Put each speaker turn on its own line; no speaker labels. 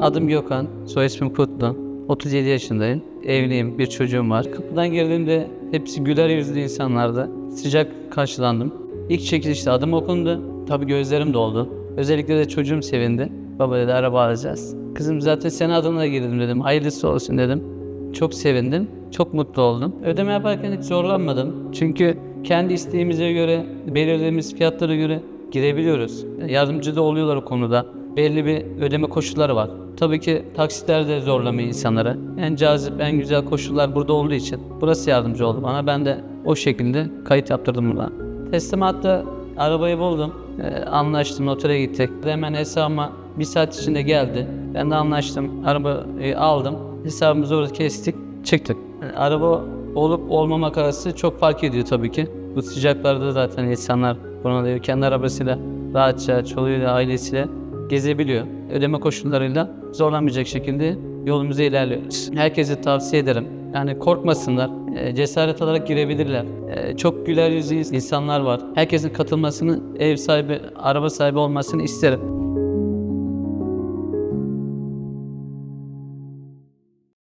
Adım Gökhan, soy ismim Kutlu. 37 yaşındayım. Evliyim, bir çocuğum var. Kapıdan girdiğimde hepsi güler yüzlü insanlardı. Sıcak karşılandım. İlk çekilişte adım okundu. Tabii gözlerim doldu. Özellikle de çocuğum sevindi. Baba dedi araba alacağız. Kızım zaten senin adına girdim dedim. Hayırlısı olsun dedim. Çok sevindim. Çok mutlu oldum. Ödeme yaparken hiç zorlanmadım. Çünkü kendi isteğimize göre, belirlediğimiz fiyatlara göre girebiliyoruz. Yardımcı da oluyorlar o konuda. Belli bir ödeme koşulları var. Tabii ki taksitler de zorlamıyor insanlara. En cazip, en güzel koşullar burada olduğu için burası yardımcı oldu bana. Ben de o şekilde kayıt yaptırdım burada. Teslimatta arabayı buldum. Ee, anlaştım, notere gittik. Hemen hesabıma bir saat içinde geldi. Ben de anlaştım, arabayı aldım. Hesabımızı orada kestik, çıktık. Yani araba olup olmamak arası çok fark ediyor tabii ki. Bu sıcaklarda zaten insanlar bunalıyor. Kendi arabasıyla rahatça, çoluğuyla, ailesiyle gezebiliyor. Ödeme koşullarıyla zorlanmayacak şekilde yolumuza ilerliyoruz. Herkese tavsiye ederim. Yani korkmasınlar, e, cesaret alarak girebilirler. E, Çok güler yüzlü insanlar var. Herkesin katılmasını, ev sahibi, araba sahibi olmasını isterim.